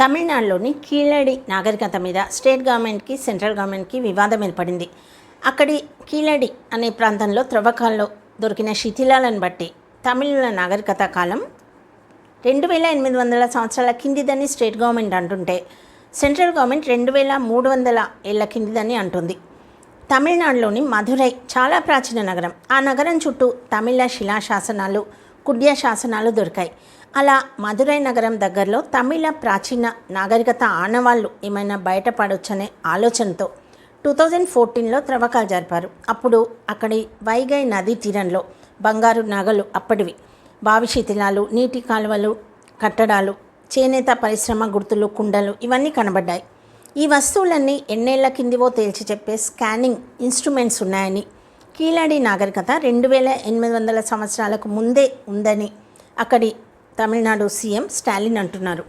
తమిళనాడులోని కీలడి నాగరికత మీద స్టేట్ గవర్నమెంట్కి సెంట్రల్ గవర్నమెంట్కి వివాదం ఏర్పడింది. అక్కడి కీలడి అనే ప్రాంతంలో త్రవ్వకాల్లో దొరికిన శిథిలాలను బట్టి తమిళుల నాగరికత కాలం రెండు వేల ఎనిమిది వందల సంవత్సరాల కిందిదని స్టేట్ గవర్నమెంట్ అంటుంటే సెంట్రల్ గవర్నమెంట్ రెండు వేల మూడు వందల ఏళ్ళ కిందిదని అంటుంది. తమిళనాడులోని మధురై చాలా ప్రాచీన నగరం. ఆ నగరం చుట్టూ తమిళ శిలాశాసనాలు కుడ్య శాసనాలు దొరికాయి. అలా మధురై నగరం దగ్గరలో తమిళ ప్రాచీన నాగరికత ఆనవాళ్ళు ఏమైనా బయటపడొచ్చనే ఆలోచనతో టూ థౌజండ్ ఫోర్టీన్లో త్రవ్వకాలు జరిపారు. అప్పుడు అక్కడి వైగై నదీ తీరంలో బంగారు నగలు అప్పటివి. బావి శిథిలాలు నీటి కాలువలు కట్టడాలు చేనేత పరిశ్రమ గుర్తులు కుండలు ఇవన్నీ కనబడ్డాయి. ఈ వస్తువులన్నీ ఎన్నేళ్ళ కిందివో తేల్చి చెప్పే స్కానింగ్ ఇన్స్ట్రుమెంట్స్ ఉన్నాయని కీలాడి నాగరికత రెండు వేల ఎనిమిది వందల సంవత్సరాలకు ముందే ఉందని అక్కడి తమిళనాడు సీఎం స్టాలిన్ అంటున్నారు.